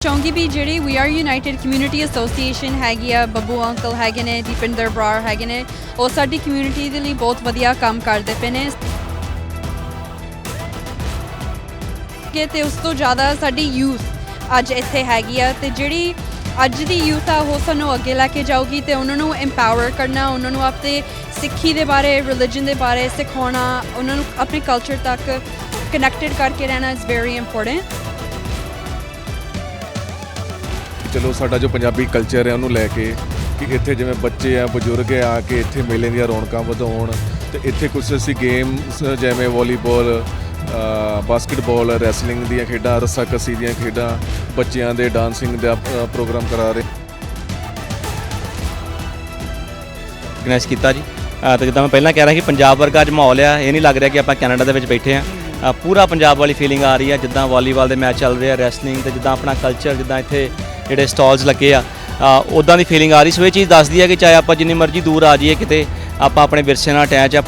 ਚਾਹੁੰਗੀ ਵੀ ਜਿਹੜੀ ਵੀ R United community association ਹੈਗੀ ਆ, ਬੱਬੂ ਅੰਕਲ ਹੈਗੇ ਨੇ, ਦੀਪਿੰਦਰ ਬਰਾੜ ਹੈਗੇ ਨੇ, ਉਹ ਸਾਡੀ ਕਮਿਊਨਿਟੀ ਦੇ ਲਈ ਬਹੁਤ ਵਧੀਆ ਕੰਮ ਕਰਦੇ ਪਏ ਨੇ। ਕਿ ਤੇ ਉਸ ਤੋਂ ਜ਼ਿਆਦਾ ਸਾਡੀ ਯੂਥ ਅੱਜ ਇੱਥੇ ਹੈਗੀ ਆ ਤੇ ਜਿਹੜੀ ਅੱਜ ਦੀ ਯੂਥ ਆ, ਉਹ ਸਾਨੂੰ ਅੱਗੇ ਲੈ ਕੇ ਜਾਊਗੀ ਤੇ ਉਹਨਾਂ ਨੂੰ ਐਮਪਾਵਰ ਕਰਨਾ, ਉਹਨਾਂ ਨੂੰ ਆਪਣੇ ਸਿੱਖੀ ਦੇ ਬਾਰੇ ਰਿਲੀਜਨ ਦੇ ਬਾਰੇ ਸਿਖਾਉਣਾ, ਉਹਨਾਂ ਨੂੰ ਆਪਣੇ ਕਲਚਰ ਤੱਕ ਕਨੈਕਟਡ ਕਰਕੇ ਰਹਿਣਾ ਇਜ਼ ਵੈਰੀ ਇੰਪੋਰਟੈਂਟ ਚਲੋ ਸਾਡਾ ਜੋ ਪੰਜਾਬੀ ਕਲਚਰ ਹੈ ਉਹਨੂੰ ਲੈ ਕੇ ਕਿ ਇੱਥੇ ਜਿਵੇਂ ਬੱਚੇ ਆ ਬਜ਼ੁਰਗ ਆ ਕੇ ਇੱਥੇ ਮੇਲੇ ਦੀਆਂ ਰੌਣਕਾਂ ਵਧਾਉਣ ਤੇ ਇੱਥੇ ਕੁਝ ਅਸੀਂ ਗੇਮਸ ਜਿਵੇਂ ਵਾਲੀਬਾਲ ਬਾਸਕਟਬਾਲ ਰੈਸਲਿੰਗ ਦੀਆਂ ਖੇਡਾਂ ਰੱਸਾਕਸੀ ਦੀਆਂ ਖੇਡਾਂ ਬੱਚਿਆਂ ਦੇ ਡਾਂਸਿੰਗ ਦਾ ਪ੍ਰੋਗਰਾਮ ਕਰਾ ਰਹੇ। ਆਰਗੇਨਾਈਜ਼ ਕੀਤਾ ਜੀ। ਅ, ਤੇ ਜਿੱਦਾਂ ਮੈਂ ਪਹਿਲਾਂ ਕਹਿ ਰਿਹਾ ਕਿ ਪੰਜਾਬ ਵਰਗਾ ਅੱਜ ਮਾਹੌਲ ਆ ਇਹ ਨਹੀਂ ਲੱਗ ਰਿਹਾ ਕਿ ਆਪਾਂ ਕੈਨੇਡਾ ਦੇ ਵਿੱਚ ਬੈਠੇ ਆ। ਪੂਰਾ ਪੰਜਾਬ ਵਾਲੀ ਫੀਲਿੰਗ ਆ ਰਹੀ ਆ ਜਿੱਦਾਂ ਵਾਲੀਬਾਲ ਦੇ ਮੈਚ ਚੱਲ ਰਹੇ ਆ ਰੈਸਲਿੰਗ ਤੇ ਜਿੱਦਾਂ ਆਪਣਾ ਕਲਚਰ ਜਿੱਦਾਂ ਇੱਥੇ ਜਿਹੜੇ ਸਟਾਲਸ ਲੱਗੇ ਆ ਉਦਾਂ ਦੀ ਫੀਲਿੰਗ ਆ ਰਹੀ। ਸੋ ਇਹ ਚੀਜ਼ ਦੱਸਦੀ ਹੈ ਕਿ ਚਾਹੇ ਆਪਾਂ ਜਿੰਨੀ ਮਰਜ਼ੀ ਦੂਰ ਆ ਜਾਈਏ ਕਿਤੇ, ਆਪਾਂ ਆਪਣੇ ਵਿਰਸੇ ਨਾਲ ਅਟੈਚ ਆ।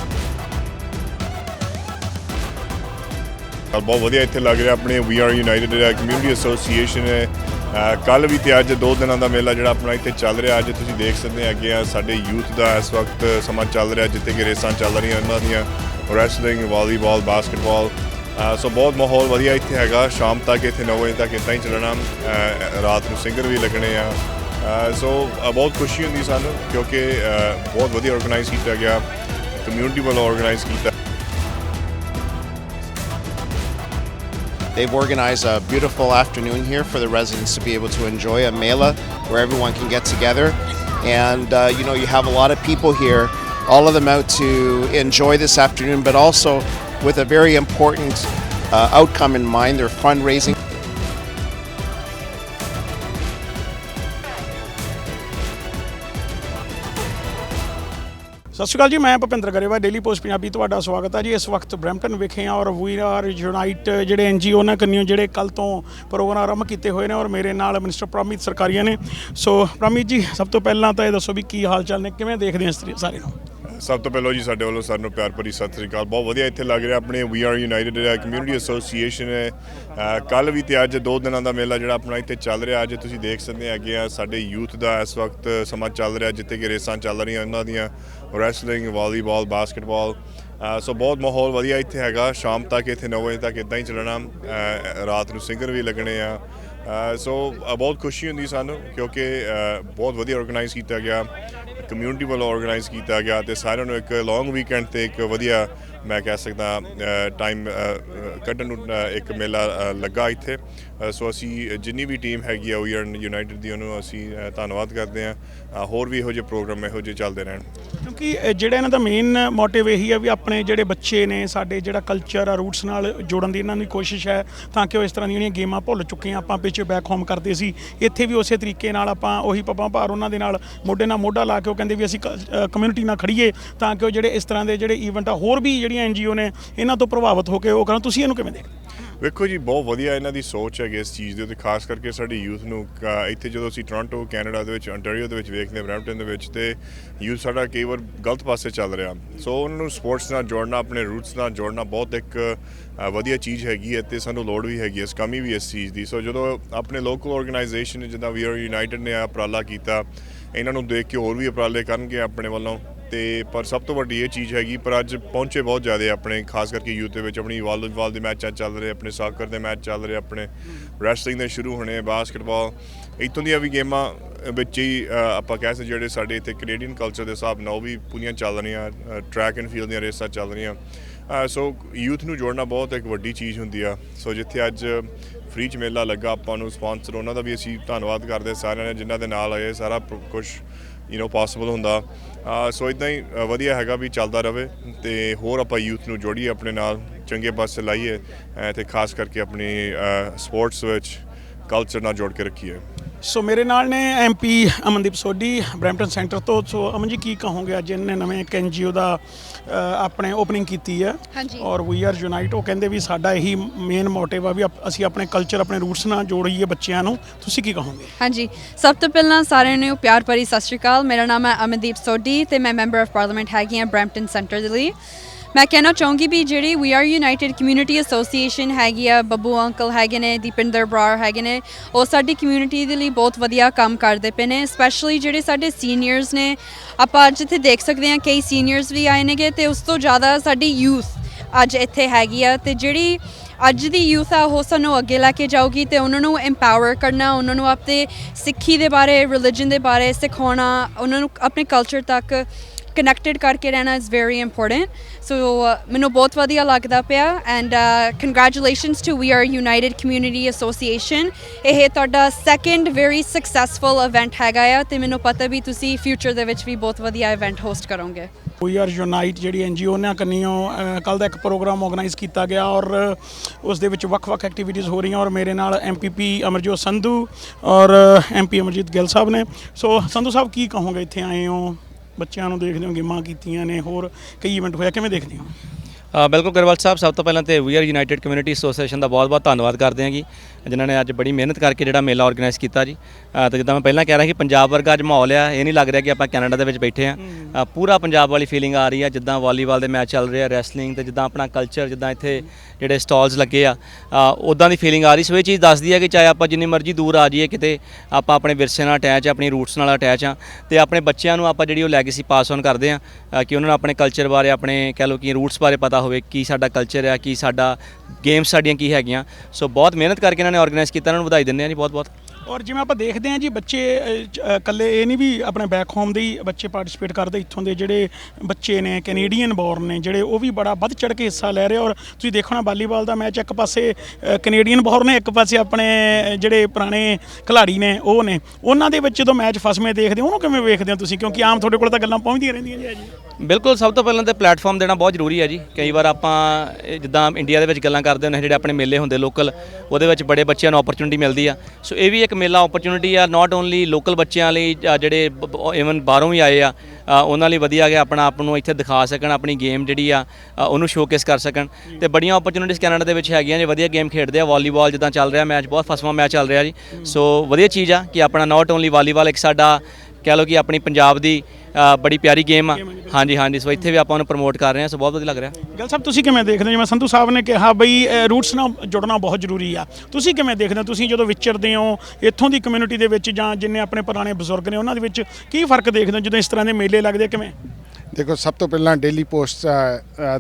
ਬਹੁਤ ਵਧੀਆ ਇੱਥੇ ਲੱਗ ਰਿਹਾ ਆਪਣੇ we are united community association ਹੈ। ਕੱਲ ਵੀ ਤੇ ਅੱਜ ਦੋ ਦਿਨਾਂ ਦਾ ਮੇਲਾ ਜਿਹੜਾ ਆਪਣਾ ਇੱਥੇ ਚੱਲ ਰਿਹਾ। ਅੱਜ ਤੁਸੀਂ ਦੇਖ ਸਕਦੇ ਆ ਅੱਗੇ ਆ ਸਾਡੇ ਯੂਥ ਦਾ ਇਸ ਵਕਤ ਸਮਾਂ ਚੱਲ ਰਿਹਾ, ਜਿੱਥੇ ਕਿ ਰੇਸਾਂ ਚੱਲ ਰਹੀਆਂ ਉਹਨਾਂ ਦੀਆਂ। ਰੈਸਲਿੰਗ ਵਾਲੀਬਾਲ ਬਾਸਕਟਬਾਲ ਸੋ ਬਹੁਤ ਮਾਹੌਲ ਵਧੀਆ ਇੱਥੇ ਹੈਗਾ ਸ਼ਾਮ ਤੱਕ ਇੱਥੇ 9 ਵਜੇ ਤੱਕ ਇੱਦਾਂ ਹੀ ਚੱਲਣਾ ਅ, ਰਾਤ ਨੂੰ ਸਿੰਗਰ ਵੀ ਲੱਗਣੇ ਆ ਅ, ਸੋ ਅ, ਬਹੁਤ ਖੁਸ਼ੀ ਹੁੰਦੀ ਸਾਨੂੰ ਕਿਉਂਕਿ ਅ, ਬਹੁਤ ਵਧੀਆ ਆਰਗੇਨਾਈਜ਼ ਕੀਤਾ ਗਿਆ ਕਮਿਊਨਿਟੀ ਵੱਲੋਂ ਆਰਗੇਨਾਈਜ਼ ਕੀਤਾ They've organized a beautiful afternoon here for the residents to be able to enjoy a mela where everyone can get together. And uh, you know, you have a lot of people here, all of them out to enjoy this afternoon, but also with a very important uh, outcome in mind. They're fundraising. ਸਤਿ ਸ਼੍ਰੀ ਅਕਾਲ ਜੀ ਮੈਂ Bhupinder Grewal daily post Punjabi ਤੁਹਾਡਾ ਸਵਾਗਤ ਹੈ ਜੀ ਇਸ ਵਕਤ Brampton ਵਿਖੇ ਹਾਂ ਔਰ ਵੀ ਆਰ ਯੂਨਾਈਟ ਜਿਹੜੇ ਐਨਜੀਓ ਨੇ ਕੰਨਿਓ ਜਿਹੜੇ ਕੱਲ ਤੋਂ ਪ੍ਰੋਗਰਾਮ ਆਰੰਭ ਕੀਤੇ ਹੋਏ ਨੇ ਔਰ ਮੇਰੇ ਨਾਲ ਮਿਨਿਸਟਰ ਪ੍ਰਮੀਤ ਸਰਕਾਰੀਆ ਨੇ ਸੋ ਪ੍ਰਮੀਤ ਜੀ ਸਭ ਤੋਂ ਪਹਿਲਾਂ ਤਾਂ ਇਹ ਦੱਸੋ ਵੀ ਕੀ ਹਾਲ ਚਾਲ ਨੇ ਕਿਵੇਂ ਦੇਖਦੇ ਹੋ ਇਸ ਤਰੀ- ਸਾਰੇ ਨੂੰ ਸਭ ਤੋਂ ਪਹਿਲਾਂ ਜੀ ਸਾਡੇ ਵੱਲੋਂ ਸਾਰਿਆਂ ਨੂੰ ਪਿਆਰ ਭਰੀ ਸਤਿ ਸ੍ਰੀ ਅਕਾਲ। ਬਹੁਤ ਵਧੀਆ ਇੱਥੇ ਲੱਗ ਰਿਹਾ ਆਪਣੇ we are united community association ਹੈ। ਕੱਲ ਵੀ ਤੇ ਅੱਜ ਦੋ ਦਿਨਾਂ ਦਾ ਮੇਲਾ ਜਿਹੜਾ ਆਪਣਾ ਇੱਥੇ ਚੱਲ ਰਿਹਾ। ਅੱਜ ਤੁਸੀਂ ਦੇਖ ਸਕਦੇ ਆ ਅੱਗੇ ਆ, ਸਾਡੇ ਯੂਥ ਦਾ ਇਸ ਵਕਤ ਸਮਾਂ ਚੱਲ ਰਿਹਾ, ਜਿੱਥੇ ਕਿ ਰੇਸਾਂ ਚੱਲ ਰਹੀਆਂ ਉਹਨਾਂ ਦੀਆਂ ਰੈਸਲਿੰਗ ਵਾਲੀਬਾਲ ਬਾਸਕਟਬਾਲ ਸੋ ਬਹੁਤ ਮਾਹੌਲ ਵਧੀਆ ਇੱਥੇ ਹੈਗਾ। ਸ਼ਾਮ ਤੱਕ ਇੱਥੇ 9 ਵਜੇ ਤੱਕ ਇਦਾਂ ਹੀ ਚੱਲਣਾ। ਰਾਤ ਨੂੰ ਸਿੰਗਰ ਵੀ ਲੱਗਣੇ ਆ। ਸੋ ਬਹੁਤ ਖੁਸ਼ੀ ਹੁੰਦੀ ਸਾਨੂੰ ਕਿਉਂਕਿ ਬਹੁਤ ਵਧੀਆ ਆਰਗੇਨਾਈਜ਼ ਕੀਤਾ ਗਿਆ। ਕਮਿਊਨਿਟੀ ਵੱਲੋਂ ਆਰਗੇਨਾਈਜ਼ ਕੀਤਾ ਗਿਆ ਤੇ ਸਾਰਿਆਂ ਨੂੰ ਇੱਕ ਲੌਂਗ ਵੀਕਐਂਡ ਤੇ ਇੱਕ ਵਧੀਆ, ਮੈਂ ਕਹਿ ਸਕਦਾ ਟਾਈਮ ਕੱਢਣ ਨੂੰ ਇੱਕ ਮੇਲਾ ਲੱਗਾ ਇੱਥੇ। ਸੋ ਅਸੀਂ ਜਿੰਨੀ ਵੀ ਟੀਮ ਹੈਗੀ ਆ ਵੀ ਯੂਨਾਈਟਿਡ ਦੀ, ਉਹਨੂੰ ਅਸੀਂ ਧੰਨਵਾਦ ਕਰਦੇ ਹਾਂ। ਹੋਰ ਵੀ ਇਹੋ ਜਿਹੇ ਪ੍ਰੋਗਰਾਮ ਇਹੋ ਜਿਹੇ ਚੱਲਦੇ ਰਹਿਣ। ਕਿਉਂਕਿ ਜਿਹੜਾ ਇਹਨਾਂ ਦਾ ਮੇਨ ਮੋਟਿਵ ਇਹੀ ਹੈ ਵੀ ਆਪਣੇ ਜਿਹੜੇ ਬੱਚੇ ਨੇ, ਸਾਡੇ ਜਿਹੜਾ ਕਲਚਰ ਆ ਰੂਟਸ ਨਾਲ ਜੋੜਨ ਦੀ ਇਹਨਾਂ ਦੀ ਕੋਸ਼ਿਸ਼ ਹੈ ਤਾਂ ਕਿ ਉਹ ਇਸ ਤਰ੍ਹਾਂ ਦੀਆਂ ਜਿਹੜੀਆਂ ਗੇਮਾਂ ਭੁੱਲ ਚੁੱਕੇ ਆ, ਆਪਾਂ ਪਿੱਛੇ ਬੈਕ ਹੋਮ ਕਰਦੇ ਸੀ। ਇੱਥੇ ਵੀ ਉਸੇ ਤਰੀਕੇ ਨਾਲ ਆਪਾਂ ਉਹੀ ਪੱਪਾਂ ਭਾਰ ਉਹਨਾਂ ਦੇ ਨਾਲ ਮੋਢੇ ਨਾਲ ਮੋਢਾ ਲਾ ਕੇ ਉਹ ਕਹਿੰਦੇ ਵੀ ਅਸੀਂ ਕਮਿਊਨਿਟੀ ਨਾਲ ਖੜੀਏ ਤਾਂ ਕਿ ਉਹ ਜਿਹੜੇ ਇਸ ਤਰ੍ਹਾਂ ਦੇ ਜਿਹੜੇ ਈਵੈਂਟ ਆ, ਹੋਰ ਵੀ ਜਿਹੜੀਆਂ ਐਨਜੀਓ ਨੇ, ਇਹਨਾਂ ਤੋਂ ਪ੍ਰਭਾਵਿਤ ਹੋ ਕੇ ਉਹ ਕਰਨ ਤੁਸੀਂ ਇਹਨੂੰ ਕਿਵੇਂ ਦੇਖਦੇ ਵੇਖੋ ਜੀ, ਬਹੁਤ ਵਧੀਆ ਇਹਨਾਂ ਦੀ ਸੋਚ ਹੈਗੀ ਇਸ ਚੀਜ਼ ਦੇ ਉੱਤੇ ਖਾਸ ਕਰਕੇ ਸਾਡੀ ਯੂਥ ਨੂੰ, ਕ- ਇੱਥੇ ਜਦੋਂ ਅਸੀਂ ਟੋਰਾਂਟੋ ਕੈਨੇਡਾ ਦੇ ਵਿੱਚ, ontario ਦੇ ਵਿੱਚ ਵੇਖਦੇ ਹਾਂ ਬਰੈਂਪਟਨ ਦੇ ਵਿੱਚ, ਤੇ ਯੂਥ ਸਾਡਾ ਕਈ ਵਾਰ ਗਲਤ ਪਾਸੇ ਚੱਲ ਰਿਹਾ। ਸੋ ਉਹਨਾਂ ਨੂੰ ਸਪੋਰਟਸ ਨਾਲ ਜੋੜਨਾ, ਆਪਣੇ ਰੂਟਸ ਨਾਲ ਜੋੜਨਾ ਬਹੁਤ ਇੱਕ ਵਧੀਆ ਚੀਜ਼ ਹੈਗੀ ਹੈ, ਤੇ ਸਾਨੂੰ ਲੋੜ ਵੀ ਹੈਗੀ ਹੈ, ਇਸ ਕਮੀ ਵੀ ਇਸ ਚੀਜ਼ ਦੀ। ਸੋ ਜਦੋਂ ਆਪਣੇ ਲੋਕਲ ਆਰਗੇਨਾਈਜੇਸ਼ਨ ਜਿੱਦਾਂ ਵੀ ਆਰ ਯੂਨਾਈਟਿਡ ਨੇ ਆ ਉਪਰਾਲਾ ਕੀਤਾ, ਇਹਨਾਂ ਨੂੰ ਦੇਖ ਕੇ ਹੋਰ ਵੀ ਉਪਰਾਲੇ ਕਰਨਗੇ ਆਪਣੇ ਵੱਲੋਂ। ਤੇ ਪਰ ਸਭ ਤੋਂ ਵੱਡੀ ਇਹ ਚੀਜ਼ ਹੈਗੀ, ਪਰ ਅੱਜ ਪਹੁੰਚੇ ਬਹੁਤ ਜ਼ਿਆਦਾ ਆਪਣੇ, ਖਾਸ ਕਰਕੇ ਯੂਥ ਦੇ ਵਿੱਚ, ਆਪਣੀ ਵਾਲੀਬਾਲ ਦੇ ਮੈਚਾਂ ਚੱਲ ਰਹੇ, ਆਪਣੇ ਸਾਕਰ ਦੇ ਮੈਚ ਚੱਲ ਰਹੇ, ਆਪਣੇ ਰੈਸਲਿੰਗ ਦੇ ਸ਼ੁਰੂ ਹੋਣੇ ਬਾਸਕਟਬਾਲ ਇੱਥੋਂ ਦੀਆਂ ਵੀ ਗੇਮਾਂ ਵਿੱਚ ਹੀ ਆਪਾਂ ਕਹਿ ਸਕਦੇ ਜਿਹੜੇ ਸਾਡੇ ਇੱਥੇ ਕੈਨੇਡੀਅਨ ਕਲਚਰ ਦੇ ਹਿਸਾਬ ਨਾਲ ਉਹ ਵੀ ਪੂਰੀਆਂ ਚੱਲ ਰਹੀਆਂ ਟਰੈਕ ਐਂਡ ਫੀਲਡ ਦੀਆਂ ਰੇਸਾਂ ਚੱਲ ਰਹੀਆਂ। ਸੋ ਯੂਥ ਨੂੰ ਜੋੜਨਾ ਬਹੁਤ ਇੱਕ ਵੱਡੀ ਚੀਜ਼ ਹੁੰਦੀ ਆ। ਸੋ ਜਿੱਥੇ ਅੱਜ ਫ੍ਰੀ ਚ ਮੇਲਾ ਲੱਗਾ, ਆਪਾਂ ਨੂੰ ਸਪਾਂਸਰ ਉਹਨਾਂ ਦਾ ਵੀ ਅਸੀਂ ਧੰਨਵਾਦ ਕਰਦੇ ਸਾਰਿਆਂ ਨੇ, ਜਿਨ੍ਹਾਂ ਦੇ ਨਾਲ ਆਏ, ਸਾਰਾ ਕੁਝ ਯੂ نو ਪੋਸੀਬਲ ਹੁੰਦਾ। ਸੋ ਇਦਾਂ ਹੀ ਵਧੀਆ ਹੈਗਾ ਵੀ ਚੱਲਦਾ ਰਵੇ ਤੇ ਹੋਰ ਆਪਾਂ ਯੂਥ ਨੂੰ ਜੋੜੀਏ ਆਪਣੇ ਨਾਲ ਚੰਗੇ ਪਾਸੇ ਲਾਈਏ ਅ, ਤੇ ਖਾਸ ਕਰਕੇ ਆਪਣੀ ਸਪੋਰਟਸ ਵਿੱਚ ਕਲਚਰ ਨਾਲ ਜੋੜ ਕੇ ਰੱਖੀਏ। ਸੋ ਮੇਰੇ ਨਾਲ ਨੇ MP Amandeep Sodhi Brampton centre ਤੋਂ। ਸੋ ਅਮਨ ਜੀ ਕੀ ਕਹੋਗੇ? ਅੱਜ ਇਹਨੇ ਨਵੇਂ ਇੱਕ ਐਨਜੀਓ ਦਾ ਆਪਣੇ ਓਪਨਿੰਗ ਕੀਤੀ ਹੈ। ਹਾਂਜੀ। ਔਰ ਵੀ ਆਰ ਯੂਨਾਈਟ ਉਹ ਕਹਿੰਦੇ ਵੀ ਸਾਡਾ ਇਹੀ ਮੇਨ ਮੋਟਿਵ ਆ ਵੀ ਆਪ- ਅਸੀਂ ਆਪਣੇ ਕਲਚਰ ਆਪਣੇ ਰੂਟਸ ਨਾਲ ਜੋੜੀਏ ਬੱਚਿਆਂ ਨੂੰ। ਤੁਸੀਂ ਕੀ ਕਹੋਗੇ? ਹਾਂਜੀ। ਸਭ ਤੋਂ ਪਹਿਲਾਂ ਸਾਰਿਆਂ ਨੂੰ ਪਿਆਰ ਭਰੀ ਸਤਿ ਸ਼੍ਰੀ ਅਕਾਲ। ਮੇਰਾ ਨਾਮ ਹੈ ਅਮਨਦੀਪ ਸੋਢੀ ਤੇ ਮੈਂ ਮੈਂਬਰ ਆਫ ਪਾਰਲੀਮੈਂਟ ਹੈਗੀ ਹਾਂ ਬ੍ਰੈਂਪਟਨ ਸੈਂਟਰ ਦੇ ਲਈ। ਮੈਂ ਕਹਿਣਾ ਚਾਹੂੰਗੀ ਵੀ ਜਿਹੜੀ we are united community association ਹੈਗੀ ਆ, ਬੱਬੂ ਅੰਕਲ ਹੈਗੇ ਨੇ, ਦੀਪਿੰਦਰ ਬਰਾੜ ਹੈਗੇ ਨੇ, ਉਹ ਸਾਡੀ ਕਮਿਊਨਿਟੀ ਦੇ ਲਈ ਬਹੁਤ ਵਧੀਆ ਕੰਮ ਕਰਦੇ ਪਏ ਨੇ ਸਪੈਸ਼ਲੀ ਜਿਹੜੇ ਸਾਡੇ ਸੀਨੀਅਰਸ ਨੇ। ਆਪਾਂ ਅੱਜ ਇੱਥੇ ਦੇਖ ਸਕਦੇ ਹਾਂ ਕਈ ਸੀਨੀਅਰਸ ਵੀ ਆਏ ਨੇਗੇ ਤੇ ਉਸ ਤੋਂ ਜ਼ਿਆਦਾ ਸਾਡੀ ਯੂਥ ਅੱਜ ਇੱਥੇ ਹੈਗੀ ਆ ਤੇ ਜਿਹੜੀ ਅੱਜ ਦੀ ਯੂਥ ਆ, ਉਹ ਸਾਨੂੰ ਅੱਗੇ ਲੈ ਕੇ ਜਾਊਗੀ ਤੇ ਉਹਨਾਂ ਨੂੰ ਐਮਪਾਵਰ ਕਰਨਾ, ਉਹਨਾਂ ਨੂੰ ਆਪਣੇ ਸਿੱਖੀ ਦੇ ਬਾਰੇ ਰਿਲੀਜਨ ਦੇ ਬਾਰੇ ਸਿਖਾਉਣਾ, ਉਹਨਾਂ ਨੂੰ ਆਪਣੇ ਕਲਚਰ ਤੱਕ ਕਨੈਕਟਡ ਕਰਕੇ ਰਹਿਣਾ ਇਜ਼ ਵੈਰੀ ਇੰਪੋਰਟੈਂਟ ਸੋ ਮੈਨੂੰ ਬਹੁਤ ਵਧੀਆ ਲੱਗਦਾ ਪਿਆ and congratulations to we are united community association ਇਹ ਤੁਹਾਡਾ ਸੈਕੰਡ ਵੈਰੀ ਸਕਸੈਸਫੁਲ ਇਵੈਂਟ ਹੈਗਾ ਆ ਤੇ ਮੈਨੂੰ ਪਤਾ ਵੀ ਤੁਸੀਂ ਫਿਊਚਰ ਦੇ ਵਿੱਚ ਵੀ ਬਹੁਤ ਵਧੀਆ ਇਵੈਂਟ ਹੋਸਟ ਕਰੋਗੇ। ਵੀ ਆਰ ਯੂਨਾਈਟ ਜਿਹੜੀ ਐਨਜੀਓ ਨੇ ਕੰਨੀਓ ਕੱਲ ਦਾ ਇੱਕ ਪ੍ਰੋਗਰਾਮ ਆਰਗੇਨਾਈਜ਼ ਕੀਤਾ ਗਿਆ ਔਰ ਉਸ ਦੇ ਵਿੱਚ ਵੱਖ-ਵੱਖ ਐਕਟੀਵਿਟੀਜ਼ ਹੋ ਰਹੀਆਂ ਔਰ ਮੇਰੇ ਨਾਲ ਐਮਪੀਪੀ ਅਮਰਜੋਤ ਸੰਧੂ ਔਰ ਐਮਪੀ ਅਮਰਜੀਤ ਗਿੱਲ ਸਾਹਿਬ ਨੇ। ਸੋ ਸੰਧੂ ਸਾਹਿਬ, ਕੀ ਕਹੋਗੇ? ਇੱਥੇ ਆਏ ਹੋ। ਬੱਚਿਆਂ ਨੂੰ ਦੇਖਦੇ ਹੋ ਗੇਮਾਂ ਕੀਤੀਆਂ ਨੇ, ਹੋਰ ਕਈ ਇਵੈਂਟ ਹੋਇਆ, ਕਿਵੇਂ ਦੇਖਦੇ ਹੋ? ਬਿਲਕੁਲ ਗਰੇਵਾਲ ਸਾਹਿਬ, ਸਭ ਤੋਂ ਪਹਿਲਾਂ ਤੇ we are united community association ਦਾ ਬਹੁਤ-ਬਹੁਤ ਧੰਨਵਾਦ ਕਰਦੇ ਹਾਂ ਜੀ। ਜਿਨ੍ਹਾਂ ਨੇ ਅੱਜ ਬੜੀ ਮਿਹਨਤ ਕਰਕੇ ਜਿਹੜਾ ਮੇਲਾ ਆਰਗੇਨਾਈਜ਼ ਕੀਤਾ ਜੀ। ਤੇ ਜਿੱਦਾਂ ਮੈਂ ਪਹਿਲਾਂ ਕਹਿ ਰਿਹਾ ਕਿ ਪੰਜਾਬ ਵਰਗਾ ਅੱਜ ਮਾਹੌਲ ਆ ਇਹ ਨਹੀਂ ਲੱਗ ਰਿਹਾ ਕਿ ਆਪਾਂ ਕੈਨੇਡਾ ਦੇ ਵਿੱਚ ਬੈਠੇ ਆ। ਪੂਰਾ ਪੰਜਾਬ ਵਾਲੀ ਫੀਲਿੰਗ ਆ ਰਹੀ ਆ ਜਿੱਦਾਂ ਵਾਲੀਬਾਲ ਦੇ ਮੈਚ ਚੱਲ ਰਹੇ ਆ ਰੈਸਲਿੰਗ ਤੇ ਜਿੱਦਾਂ ਆਪਣਾ ਕਲਚਰ ਜਿੱਦਾਂ ਇੱਥੇ ਜਿਹੜੇ ਸਟਾਲਸ ਲੱਗੇ ਆ। ਉਦਾਂ ਦੀ ਫੀਲਿੰਗ ਆ ਰਹੀ ਸੋ। ਇਹ ਚੀਜ਼ ਦੱਸਦੀ ਹੈ ਕਿ ਚਾਹੇ ਆਪਾਂ ਜਿੰਨੀ ਮਰਜ਼ੀ ਦੂਰ ਆ ਜਾਈਏ ਕਿਤੇ ਆਪਾਂ ਆਪਣੇ ਵਿਰਸੇ ਨਾਲ ਅਟੈਚ ਆ ਆਪਣੀ ਰੂਟਸ ਨਾਲ ਅਟੈਚ ਆ ਤੇ ਆਪਣੇ ਬੱਚਿਆਂ ਨੂੰ ਆਪਾਂ ਜਿਹੜੀ ਉਹ ਲੈਗੇਸੀ ਪਾਸ ਔਨ ਕਰਦੇ ਆ ਕਿ ਉਹਨਾਂ ਨੂੰ ਆਪਣੇ ਕਲਚਰ ਬਾਰੇ ਆਪਣੇ ਕਹਿ ਲਓ ਕਿ ਰੂਟਸ ਬਾਰੇ ਪਤਾ ਹੋਵੇ ਕੀ ਸਾਡਾ ਕਲਚਰ ਆ ਕੀ ਸਾਡਾ ਗੇਮਸ ਸਾਡੀਆਂ ਕੀ ਹੈਗੀਆਂ। ਸੋ ਬਹੁਤ ਮਿਹਨਤ ਕਰਕੇ ਇਹਨਾਂ ਨੇ ਆਰਗੇਨਾਈਜ਼ ਕੀਤਾ, ਇਹਨਾਂ ਨੂੰ ਵਧਾਈ ਦਿੰਦੇ ਆ ਜੀ ਬਹੁਤ ਬਹੁਤ। ਔਰ ਜਿਵੇਂ ਆਪਾਂ ਦੇਖਦੇ ਹਾਂ ਜੀ, ਬੱਚੇ ਇਕੱਲੇ ਇਹ ਨਹੀਂ ਵੀ ਆਪਣੇ ਬੈਕ ਹੋਮ ਦੇ ਬੱਚੇ ਪਾਰਟਿਸਿਪੇਟ ਕਰਦੇ ਇੱਥੋਂ ਦੇ ਜਿਹੜੇ ਬੱਚੇ ਨੇ ਕੈਨੇਡੀਅਨ ਬੋਰਨ ਨੇ, ਜਿਹੜੇ ਉਹ ਵੀ ਬੜਾ ਵੱਧ ਚੜ ਕੇ ਹਿੱਸਾ ਲੈ ਰਹੇ ਔਰ ਤੁਸੀਂ ਦੇਖੋ ਨਾ ਵਾਲੀਬਾਲ ਦਾ ਮੈਚ ਇੱਕ ਪਾਸੇ ਕੈਨੇਡੀਅਨ ਬੋਰਨ ਨੇ, ਇੱਕ ਪਾਸੇ ਆਪਣੇ ਜਿਹੜੇ ਪੁਰਾਣੇ ਖਿਡਾਰੀ ਨੇ, ਉਹ ਨੇ। ਉਹਨਾਂ ਦੇ ਵਿੱਚ ਜਦੋਂ ਮੈਚ ਫਸਵੇਂ ਦੇਖਦੇ ਹੋ, ਉਹਨੂੰ ਕਿਵੇਂ ਵੇਖਦੇ ਹੋ ਤੁਸੀਂ? ਕਿਉਂਕਿ ਆਮ ਤੁਹਾਡੇ ਕੋਲ ਤਾਂ ਗੱਲਾਂ ਪਹੁੰਚਦੀਆਂ ਰਹਿੰਦੀਆਂ ਜੀ ਜੀ। ਬਿਲਕੁਲ ਸਭ ਤੋਂ ਪਹਿਲਾਂ ਤੇ ਪਲੇਟਫਾਰਮ ਦੇਣਾ ਬਹੁਤ ਜ਼ਰੂਰੀ ਹੈ ਜੀ। ਕਈ ਵਾਰ ਆਪਾਂ ਜਿੱਦਾਂ ਇੰਡੀਆ ਦੇ ਵਿੱਚ ਗੱਲਾਂ ਕਰਦੇ ਹੁੰਦੇ ਹਾਂ, ਜਿਹੜੇ ਆਪਣੇ ਮੇਲੇ ਹੁੰਦੇ ਲੋਕਲ ਉਹਦੇ ਵਿੱਚ ਬੜੇ ਬੱਚਿਆਂ ਨੂੰ ਓਪਰਚੁਨਿਟੀ ਮਿਲਦੀ ਆ। ਸੋ ਇਹ ਵੀ ਇੱਕ ਮੇਲਾ ਓਪਰਚੁਨਿਟੀ ਆ ਨਾਟ ਓਨਲੀ ਲੋਕਲ ਬੱਚਿਆਂ ਲਈ ਜਿਹੜੇ ਇਵਨ ਬਾਹਰੋਂ ਵੀ ਆਏ ਆ ਉਹਨਾਂ ਲਈ ਵਧੀਆ ਕਿ ਆਪਣਾ ਆਪ ਨੂੰ ਇੱਥੇ ਦਿਖਾ ਸਕਣ ਆਪਣੀ ਗੇਮ ਜਿਹੜੀ ਆ ਅ, ਉਹਨੂੰ ਸ਼ੋਕੇਸ ਕਰ ਸਕਣ। ਤੇ ਬੜੀਆਂ ਓਪਰਚੁਨਿਟੀਜ਼ ਕੈਨੇਡਾ ਦੇ ਵਿੱਚ ਹੈਗੀਆਂ ਜੇ ਵਧੀਆ ਗੇਮ ਖੇਡਦੇ ਆ ਵਾਲੀਬਾਲ ਜਿੱਦਾਂ ਚੱਲ ਰਿਹਾ ਮੈਚ ਬਹੁਤ ਫਸਵਾਂ ਮੈਚ ਚੱਲ ਰਿਹਾ ਜੀ। ਸੋ ਵਧੀਆ ਚੀਜ਼ ਆ ਕਿ ਆਪਣਾ ਨਾਟ ਓਨਲੀ ਵਾਲੀਬਾਲ ਇੱਕ ਸਾਡਾ ਕਹਿ ਲਓ ਕਿ ਆਪਣੀ ਪੰਜਾਬ ਦੀ ਬੜੀ ਪਿਆਰੀ ਗੇਮ ਆ। ਹਾਂਜੀ ਹਾਂਜੀ, ਸੋ ਇੱਥੇ ਵੀ ਆਪਾਂ ਉਹਨੂੰ ਪ੍ਰਮੋਟ ਕਰ ਰਹੇ ਹਾਂ, ਸੋ ਬਹੁਤ ਵਧੀਆ ਲੱਗ ਰਿਹਾ। ਗੱਲ ਸਾਹਿਬ, ਤੁਸੀਂ ਕਿਵੇਂ ਦੇਖਦੇ ਹੋ? ਜਿਵੇਂ ਸੰਧੂ ਸਾਹਿਬ ਨੇ ਕਿਹਾ ਬਈ ਰੂਟਸ ਨਾਲ ਜੁੜਨਾ ਬਹੁਤ ਜ਼ਰੂਰੀ ਆ। ਤੁਸੀਂ ਕਿਵੇਂ ਦੇਖਦੇ ਹੋ? ਤੁਸੀਂ ਜਦੋਂ ਵਿਚਰਦੇ ਹੋ, ਇੱਥੋਂ ਦੀ ਕਮਿਊਨਿਟੀ ਦੇ ਵਿੱਚ ਜਾਂ ਜਿੰਨੇ ਆਪਣੇ ਪੁਰਾਣੇ ਬਜ਼ੁਰਗ ਨੇ, ਉਹਨਾਂ ਦੇ ਵਿੱਚ ਕੀ ਫ਼ਰਕ ਦੇਖਦੇ ਹੋ, ਜਦੋਂ ਇਸ ਤਰ੍ਹਾਂ ਦੇ ਮੇਲੇ ਲੱਗਦੇ ਕਿਵੇਂ? ਦੇਖੋ, ਸਭ ਤੋਂ ਪਹਿਲਾਂ ਡੇਲੀ ਪੋਸਟ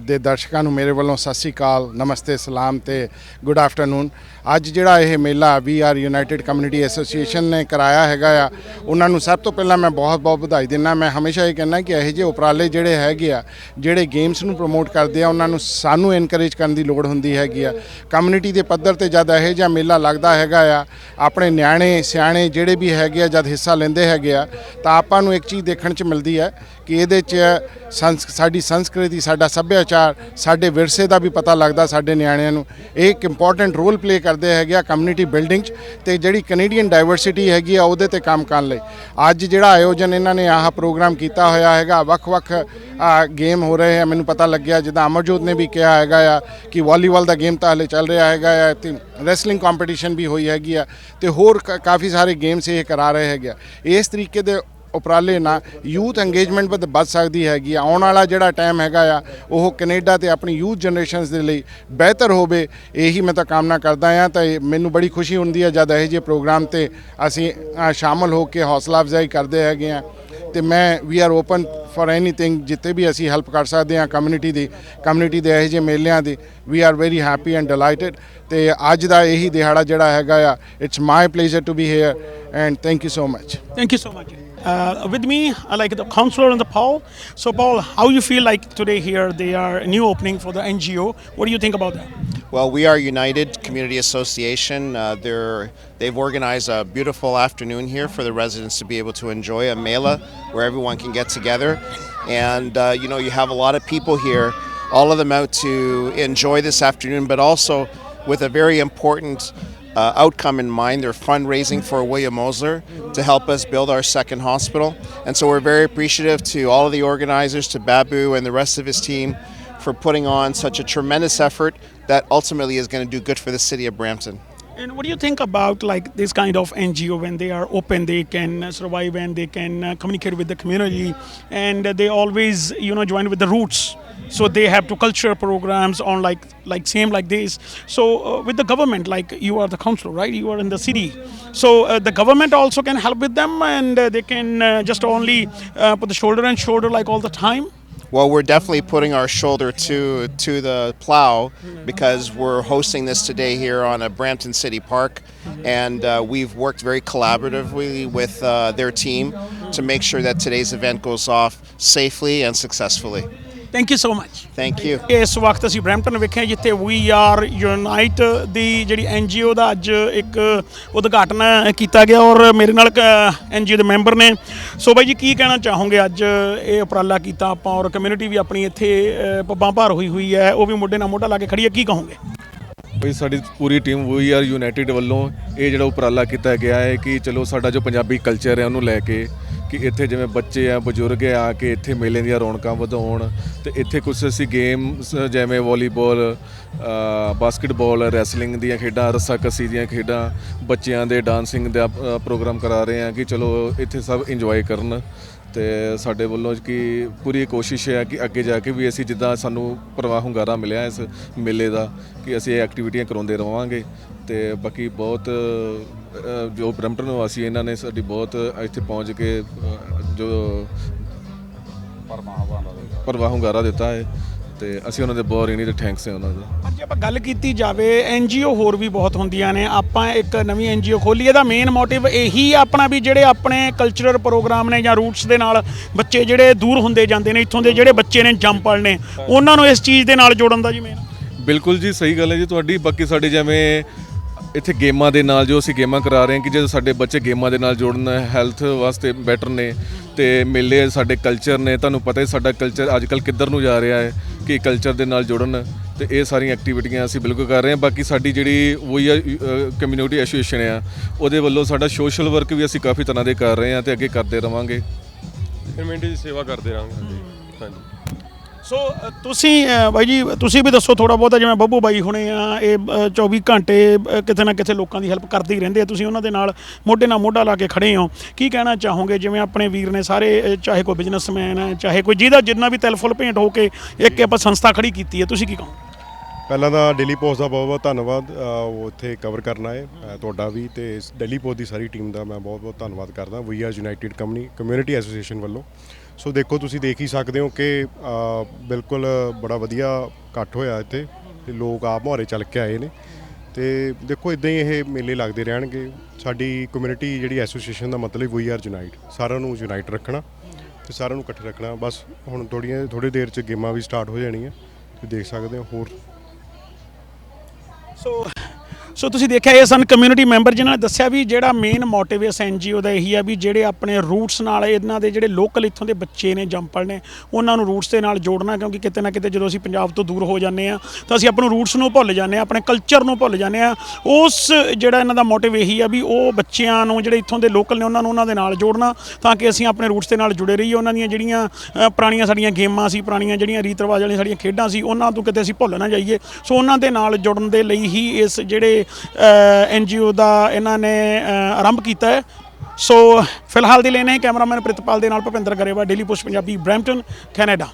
ਦੇ ਦਰਸ਼ਕਾਂ ਨੂੰ ਮੇਰੇ ਵੱਲੋਂ ਸਤਿ ਸ੍ਰੀ ਅਕਾਲ, ਨਮਸਤੇ, ਸਲਾਮ ਤੇ ਗੁੱਡ ਆਫਟਰਨੂਨ ਅੱਜ ਜਿਹੜਾ ਇਹ ਮੇਲਾ we are united community association ਨੇ ਕਰਾਇਆ ਹੈਗਾ ਆ, ਉਹਨਾਂ ਨੂੰ ਸਭ ਤੋਂ ਪਹਿਲਾਂ ਮੈਂ ਬਹੁਤ ਬਹੁਤ ਵਧਾਈ ਦਿੰਦਾ। ਮੈਂ ਹਮੇਸ਼ਾ ਇਹ ਕਹਿੰਦਾ ਕਿ ਇਹੋ ਜਿਹੇ ਉਪਰਾਲੇ ਜਿਹੜੇ ਹੈਗੇ ਆ, ਜਿਹੜੇ ਗੇਮਸ ਨੂੰ ਪ੍ਰਮੋਟ ਕਰਦੇ ਆ, ਉਹਨਾਂ ਨੂੰ ਸਾਨੂੰ ਐਨਕਰੇਜ ਕਰਨ ਦੀ ਲੋੜ ਹੁੰਦੀ ਹੈਗੀ ਆ। ਕਮਿਊਨਿਟੀ ਦੇ ਪੱਧਰ ਤੇ ਜਦ ਇਹੋ ਜਿਹਾ ਮੇਲਾ ਲੱਗਦਾ ਹੈਗਾ ਆ, ਆਪਣੇ ਨਿਆਣੇ, ਸਿਆਣੇ ਜਿਹੜੇ ਵੀ ਹੈਗੇ ਆ, ਜਦ ਹਿੱਸਾ ਲੈਂਦੇ ਹੈਗੇ ਆ, ਤਾਂ ਆਪਾਂ ਨੂੰ ਇੱਕ ਚੀਜ਼ ਦੇਖਣ 'ਚ ਮਿਲਦੀ ਹੈ ਕਿ ਇਹਦੇ 'ਚ ਸਾਡੀ ਸੰਸਕ੍ਰਿਤੀ, ਸਾਡਾ ਸੱਭਿਆਚਾਰ, ਸਾਡੇ ਵਿਰਸੇ ਦਾ ਵੀ ਪਤਾ ਲੱਗਦਾ ਸਾਡੇ ਨਿਆਣਿਆਂ ਨੂੰ। ਇਹ ਇੱਕ ਇੰਪੋਰਟੈਂਟ ਰੋਲ ਪਲੇ ਕਰਦੇ ਹੈਗੇ ਆ ਕਮਿਊਨਿਟੀ ਬਿਲਡਿੰਗ 'ਚ ਤੇ ਜਿਹੜੀ ਕੈਨੇਡੀਅਨ ਡਾਈਵਰਸਿਟੀ ਹੈਗੀ ਆ ਉਹਦੇ ਤੇ ਕੰਮ ਕਰਨ ਲਈ। ਅੱਜ ਜਿਹੜਾ ਆਯੋਜਨ ਇਹਨਾਂ ਨੇ ਆਹ ਪ੍ਰੋਗਰਾਮ ਕੀਤਾ ਹੋਇਆ ਹੈਗਾ, ਵੱਖ-ਵੱਖ ਗੇਮ ਹੋ ਰਹੇ ਆ। ਮੈਨੂੰ ਪਤਾ ਲੱਗਿਆ ਜਿੱਦਾਂ ਅਮਰਜੋਤ ਨੇ ਵੀ ਕਿਹਾ ਹੈਗਾ ਆ ਕਿ ਵਾਲੀਬਾਲ ਦਾ ਗੇਮ ਤਾਂ ਹਲੇ ਚੱਲ ਰਿਹਾ ਹੈਗਾ ਆ, ਤੇ ਰੈਸਲਿੰਗ ਕੰਪੀਟੀਸ਼ਨ ਵੀ ਹੋਈ ਹੈਗੀ ਆ, ਤੇ ਹੋਰ ਕ- ਕਾਫੀ ਸਾਰੇ ਗੇਮਸ ਇਹ ਕਰਾ ਰਹੇ ਹੈਗੇ ਆ। ਇਸ ਤਰੀਕੇ ਦੇ ਉਪਰਾਲੇ ਨਾਲ ਯੂਥ ਐਂਗੇਜ਼ਮੈਂਟ ਵੱਧ ਵੱਧ ਸਕਦੀ ਹੈਗੀ ਆ। ਆਉਣ ਵਾਲਾ ਜਿਹੜਾ ਟਾਈਮ ਹੈਗਾ ਆ ਉਹ ਕੈਨੇਡਾ ਤੇ ਆਪਣੀ ਯੂਥ ਜਨਰੇਸ਼ਨਸ ਦੇ ਲਈ ਬਿਹਤਰ ਹੋਵੇ ਇਹੀ ਮੈਂ ਤਾਂ ਕਾਮਨਾ ਕਰਦਾ ਆ ਤਾਂ ਇਹ ਮੈਨੂੰ ਬੜੀ ਖੁਸ਼ੀ ਹੁੰਦੀ ਹੈ ਜਦ ਇਹੋ ਜਿਹੇ ਪ੍ਰੋਗਰਾਮ ਤੇ ਅਸੀਂ ਅ, ਸ਼ਾਮਲ ਹੋ ਕੇ ਹੌਸਲਾ ਅਫਜ਼ਾਈ ਕਰਦੇ ਹੈਗੇ ਆ ਤੇ ਮੈਂ we are open for anything ਜਿੱਤੇ ਵੀ ਅਸੀਂ ਹੈਲਪ ਕਰ ਸਕਦੇ ਹਾਂ ਕਮਿਊਨਿਟੀ ਦੀ ਕਮਿਊਨਿਟੀ ਦੇ ਇਹੋ ਜਿਹੇ ਮੇਲਿਆਂ ਦੀ we are very happy and delighted ਤੇ ਅੱਜ ਦਾ ਇਹੀ ਦਿਹਾੜਾ ਜਿਹੜਾ ਹੈਗਾ ਆ it's my pleasure to be here and thank you so much thank you so much. Uh, with me, like the counselor and the Paul. So, Paul, how you feel like today here? They are a new opening for the NGO. What do you think about that? Well, we are United Community Association. Uh, they're, they've organized a beautiful afternoon here for the residents to be able to enjoy a mela where everyone can get together. And, uh, you know, you have a lot of people here, all of them out to enjoy this afternoon, but also with a very important uh, outcome in mind. They're fundraising for William Osler to help us build our second hospital. And so we're very appreciative to all of the organizers, to Babu and the rest of his team for putting on such a tremendous effort that ultimately is going to do good for the city of Brampton. And what do you think about like this kind of NGO when they are open, they can uh, survive and they can uh, communicate with the community, and they always you know join with the roots. So they have to culture programs on like like same like this. So uh, with the government like you are the councillor right? You are in the city. So uh, the government also can help with them and uh, they can uh, just only uh, put the shoulder and shoulder like all the time? Well, we're definitely putting our shoulder to to the plow because we're hosting this today here on a Brampton City Park, and uh, we've worked very collaboratively with uh, their team to make sure that today's event goes off safely and successfully. Thank you so much. Thank you. ਇਸ ਵਕਤ ਅਸੀਂ Brampton ਵਿਖੇ ਜਿੱਥੇ ਵੀ R unite ਦੀ ਜਿਹੜੀ NGO ਦਾ ਅੱਜ ਇੱਕ ਉਦਘਾਟਨ ਕੀਤਾ ਗਿਆ ਔਰ ਮੇਰੇ ਨਾਲ ਐਨਜੀਓ ਦੇ ਮੈਂਬਰ ਨੇ। ਸੋ ਬਾਈ ਜੀ ਕੀ ਕਹਿਣਾ ਚਾਹੋਗੇ? ਅੱਜ ਇਹ ਉਪਰਾਲਾ ਕੀਤਾ ਆਪਾਂ ਔਰ ਕਮਿਊਨਿਟੀ ਵੀ ਆਪਣੀ ਇੱਥੇ ਪੱਬਾਂ ਭਾਰ ਹੋਈ ਹੋਈ ਹੈ। ਉਹ ਵੀ ਮੋਢੇ ਨਾਲ ਮੋਢਾ ਲਾ ਕੇ ਖੜੀ ਹੈ। ਕੀ ਕਹੋਗੇ? ਬਈ ਸਾਡੀ ਪੂਰੀ ਟੀਮ ਵੀ ਆਰ ਯੂਨਾਈਟਿਡ ਵੱਲੋਂ ਇਹ ਜਿਹੜਾ ਉਪਰਾਲਾ ਕੀਤਾ ਗਿਆ ਹੈ ਕਿ ਚਲੋ ਸਾਡਾ ਜੋ ਪੰਜਾਬੀ ਕਲਚਰ ਹੈ ਉਹਨੂੰ ਲੈ ਕੇ ਕਿ ਇੱਥੇ ਜਿਵੇਂ ਬੱਚੇ ਆ, ਬਜ਼ੁਰਗ ਆ ਕੇ ਇੱਥੇ ਮੇਲੇ ਦੀਆਂ ਰੌਣਕਾਂ ਵਧਾਉਣ ਤੇ ਇੱਥੇ ਕੁਝ ਅਸੀਂ ਗੇਮਸ ਜਿਵੇਂ ਵਾਲੀਬਾਲ ਬਾਸਕਟਬਾਲ ਰੈਸਲਿੰਗ ਦੀਆਂ ਖੇਡਾਂ, ਰੱਸਾਕੱਸੀ ਦੀਆਂ ਖੇਡਾਂ ਬੱਚਿਆਂ ਦੇ ਡਾਂਸਿੰਗ ਦਾ ਪ੍ਰੋਗਰਾਮ ਕਰਾ ਰਹੇ ਆ ਕਿ ਚਲੋ ਇੱਥੇ ਸਭ ਇੰਜੋਏ ਕਰਨ ਤੇ ਸਾਡੇ ਵੱਲੋਂ ਕਿ ਪੂਰੀ ਕੋਸ਼ਿਸ਼ ਹੈ ਕਿ ਅੱਗੇ ਜਾ ਕੇ ਵੀ ਅਸੀਂ ਜਿੱਦਾਂ ਸਾਨੂੰ ਪ੍ਰਵਾਹ ਹੁੰਗਾਰਾ ਮਿਲਿਆ ਇਸ ਮੇਲੇ ਦਾ ਕਿ ਅਸੀਂ ਇਹ ਐਕਟੀਵਿਟੀਆਂ ਕਰਾਉਂਦੇ ਰਵਾਂਗੇ ਤੇ ਬਾਕੀ ਬਹੁਤ ਜੋ ਬ੍ਰੈਂਪਟਨ ਵਾਸੀ ਇਹਨਾਂ ਨੇ ਸਾਡੀ ਬਹੁਤ ਇੱਥੇ ਪਹੁੰਚ ਕੇ ਜੋ ਪ੍ਰਵਾਹ ਹੁੰਗਾਰਾ ਦਿੱਤਾ ਹੈ ਤੇ ਅਸੀਂ ਉਹਨਾਂ ਦੇ ਬਹੁਤ ਰਿਣੀ ਤੇ ਥੈਂਕਸ ਹੈ ਉਹਨਾਂ ਦਾ। ਪਰ ਜੇ ਆਪਾਂ ਗੱਲ ਕੀਤੀ ਜਾਵੇ ਐਨਜੀਓ ਹੋਰ ਵੀ ਬਹੁਤ ਹੁੰਦੀਆਂ ਨੇ। ਆਪਾਂ ਇੱਕ ਨਵੀਂ ਐਨਜੀਓ ਖੋਲੀ ਇਹਦਾ ਮੇਨ ਮੋਟਿਵ ਇਹੀ ਆਪਣਾ ਵੀ ਜਿਹੜੇ ਆਪਣੇ ਕਲਚਰਲ ਪ੍ਰੋਗਰਾਮ ਨੇ ਜਾਂ ਰੂਟਸ ਦੇ ਨਾਲ ਬੱਚੇ ਜਿਹੜੇ ਦੂਰ ਹੁੰਦੇ ਜਾਂਦੇ ਨੇ ਇੱਥੋਂ ਦੇ ਜਿਹੜੇ ਬੱਚੇ ਨੇ ਜੰਪਲ ਨੇ ਉਹਨਾਂ ਨੂੰ ਇਸ ਚੀਜ਼ ਦੇ ਨਾਲ ਜੋੜਨ ਦਾ ਜੀ ਮੇਨ ਬਿਲਕੁਲ ਜੀ ਸਹੀ ਗੱਲ ਹੈ ਜੀ ਤੁਹਾਡੀ। ਬਾਕੀ ਸਾਡੇ ਜਿਵੇਂ ਇੱਥੇ ਗੇਮਾਂ ਦੇ ਨਾਲ ਜੋ ਅਸੀਂ ਗੇਮਾਂ ਕਰਾ ਰਹੇ ਹਾਂ ਕਿ ਜਦੋਂ ਸਾਡੇ ਬੱਚੇ ਗੇਮਾਂ ਦੇ ਨਾਲ ਜੁੜਨ ਹੈਲਥ ਵਾਸਤੇ ਬੈਟਰ ਨੇ ਤੇ ਮੇਲੇ ਸਾਡੇ ਕਲਚਰ ਨੇ, ਤੁਹਾਨੂੰ ਪਤਾ ਹੀ ਸਾਡਾ ਕਲਚਰ ਅੱਜ ਕੱਲ ਕਿੱਧਰ ਨੂੰ ਜਾ ਰਿਹਾ ਹੈ ਕਿ ਕਲਚਰ ਦੇ ਨਾਲ ਜੁੜਨ ਤੇ ਇਹ ਸਾਰੀਆਂ ਐਕਟੀਵਿਟੀਆਂ ਅਸੀਂ ਬਿਲਕੁਲ ਕਰ ਰਹੇ ਹਾਂ। ਬਾਕੀ ਸਾਡੀ ਜਿਹੜੀ ਉਹੀ ਆ ਕਮਿਊਨਿਟੀ ਐਸੋਸੀਏਸ਼ਨ ਆ, ਉਹਦੇ ਵੱਲੋਂ ਸਾਡਾ ਸੋਸ਼ਲ ਵਰਕ ਵੀ ਅਸੀਂ ਕਾਫੀ ਤਰ੍ਹਾਂ ਦੇ ਕਰ ਰਹੇ ਹਾਂ ਤੇ ਅੱਗੇ ਕਰਦੇ ਰਵਾਂਗੇ। ਕਮਿਊਨਿਟੀ ਦੀ ਸੇਵਾ ਕਰਦੇ ਰਹਾਂਗੇ। ਸੋ ਤੁਸੀਂ ਬਾਈ ਜੀ ਤੁਸੀਂ ਵੀ ਦੱਸੋ ਥੋੜਾ ਬਹੁਤਾ ਜਿਵੇਂ ਬੱਬੂ ਬਾਈ ਹੁਣੇ ਆ ਇਹ ਅ, 24 ਘੰਟੇ ਕਿਤੇ ਨਾ ਕਿਤੇ ਲੋਕਾਂ ਦੀ ਹੈਲਪ ਕਰਦੇ ਹੀ ਰਹਿੰਦੇ ਆ। ਤੁਸੀਂ ਉਹਨਾਂ ਦੇ ਨਾਲ ਮੋਢੇ ਨਾਲ ਮੋਢਾ ਲਾ ਕੇ ਖੜੇ ਹੋ। ਕੀ ਕਹਿਣਾ ਚਾਹੋਗੇ? ਜਿਵੇਂ ਆਪਣੇ ਵੀਰ ਨੇ ਸਾਰੇ ਚਾਹੇ ਕੋਈ ਬਿਜ਼ਨਸਮੈਨ ਹੈ ਚਾਹੇ ਕੋਈ ਜਿਹਦਾ ਜਿੰਨਾ ਵੀ ਤਿਲ ਫੁੱਲ ਭੇਂਟ ਹੋ ਕੇ ਇੱਕ ਆਪਾਂ ਸੰਸਥਾ ਖੜੀ ਕੀਤੀ ਹੈ ਤੁਸੀਂ ਕੀ ਕਹੋ ਪਹਿਲਾਂ ਤਾਂ ਡੇਲੀ ਪੋਸਟ ਦਾ ਬਹੁਤ ਬਹੁਤ ਧੰਨਵਾਦ ਉਹ ਇੱਥੇ ਕਵਰ ਕਰਨਾ ਹੈ ਤੁਹਾਡਾ ਵੀ ਤੇ ਡੇਲੀ ਪੋਸਟ ਦੀ ਸਾਰੀ ਟੀਮ ਦਾ ਮੈਂ ਬਹੁਤ ਬਹੁਤ ਧੰਨਵਾਦ ਕਰਦਾ। We are united company community association ਵੱਲੋਂ। ਸੋ ਦੇਖੋ, ਤੁਸੀਂ ਦੇਖ ਹੀ ਸਕਦੇ ਹੋ ਕਿ ਬਿਲਕੁਲ ਬੜਾ ਵਧੀਆ ਇਕੱਠ ਹੋਇਆ ਇੱਥੇ। ਤੇ ਲੋਕ ਆਪ ਮੁਹਾਰੇ ਚੱਲ ਕੇ ਆਏ ਨੇ। ਤੇ ਦੇਖੋ, ਇਦਾਂ ਹੀ ਇਹ ਮੇਲੇ ਲੱਗਦੇ ਰਹਿਣਗੇ। ਸਾਡੀ ਕਮਿਊਨਿਟੀ ਜਿਹੜੀ ਐਸੋਸੀਏਸ਼ਨ ਦਾ ਮਤਲਬ ਵੀ ਆਰ ਯੂਨਾਈਟ ਸਾਰਿਆਂ ਨੂੰ ਯੂਨਾਈਟ ਰੱਖਣਾ ਤੇ ਸਾਰਿਆਂ ਨੂੰ ਇਕੱਠੇ ਰੱਖਣਾ। ਬਸ ਹੁਣ ਥੋੜੀਆਂ ਥੋੜੀ ਦੇਰ ਚ ਗੇਮਾਂ ਵੀ ਸਟਾਰਟ ਹੋ ਜਾਣੀਆਂ। ਤੁਸੀਂ ਦੇਖ ਸਕਦੇ ਹੋ, ਹੋਰ। ਸੋ ਸੋ ਤੁਸੀਂ ਦੇਖਿਆ ਇਹ ਸਨ ਕਮਿਊਨਿਟੀ ਮੈਂਬਰ ਜਿਨ੍ਹਾਂ ਨੇ ਦੱਸਿਆ ਵੀ ਜਿਹੜਾ ਮੇਨ ਮੋਟਿਵ ਇਸ ਐਨਜੀਓ ਦਾ ਇਹੀ ਆ ਵੀ ਜਿਹੜੇ ਆਪਣੇ ਰੂਟਸ ਨਾਲ ਇਹਨਾਂ ਦੇ ਜਿਹੜੇ ਲੋਕਲ ਇੱਥੋਂ ਦੇ ਬੱਚੇ ਨੇ ਜੰਪਲ ਨੇ, ਉਹਨਾਂ ਨੂੰ ਰੂਟਸ ਦੇ ਨਾਲ ਜੋੜਨਾ ਕਿਉਂਕਿ ਕਿਤੇ ਨਾ ਕਿਤੇ ਜਦੋਂ ਅਸੀਂ ਪੰਜਾਬ ਤੋਂ ਦੂਰ ਹੋ ਜਾਂਦੇ ਆ ਤਾਂ ਅਸੀਂ ਆਪਣੇ ਰੂਟਸ ਨੂੰ ਭੁੱਲ ਜਾਂਦੇ ਆ ਆਪਣੇ ਕਲਚਰ ਨੂੰ ਭੁੱਲ ਜਾਂਦੇ ਆ ਉਸ ਜਿਹੜਾ ਇਹਨਾਂ ਦਾ ਮੋਟਿਵ ਇਹੀ ਆ ਵੀ ਉਹ ਬੱਚਿਆਂ ਨੂੰ ਜਿਹੜੇ ਇੱਥੋਂ ਦੇ ਲੋਕਲ ਨੇ, ਉਹਨਾਂ ਨੂੰ ਉਹਨਾਂ ਦੇ ਨਾਲ ਜੋੜਨਾ ਤਾਂ ਕਿ ਅਸੀਂ ਆਪਣੇ ਰੂਟਸ ਦੇ ਨਾਲ ਜੁੜੇ ਰਹੀਏ। ਉਹਨਾਂ ਦੀਆਂ ਜਿਹੜੀਆਂ ਪੁਰਾਣੀਆਂ ਸਾਡੀਆਂ ਗੇਮਾਂ ਸੀ, ਪੁਰਾਣੀਆਂ ਜਿਹੜੀਆਂ ਰੀਤ ਰਿਵਾਜ ਵਾਲੀਆਂ ਸਾਡੀਆਂ ਖੇਡਾਂ ਸੀ, ਉਹਨਾਂ ਤੋਂ ਕਿਤੇ ਅਸੀਂ ਭੁੱਲ ਨਾ ਜਾਈਏ। ਸੋ ਉਹਨਾਂ ਦੇ ਨਾਲ ਜੁੜਨ ਦੇ ਲਈ ਹੀ ਇਸ ਜਿਹੜੇ ਐਨਜੀਓ ਦਾ ਇਹਨਾਂ ਨੇ ਆਰੰਭ ਕੀਤਾ ਹੈ। ਸੋ ਫਿਲਹਾਲ ਦੇ ਲਈ ਨੇ ਕੈਮਰਾਮੈਨ ਪ੍ਰਿਤਪਾਲ ਦੇ ਨਾਲ Bhupinder Grewal daily post Punjabi Brampton Canada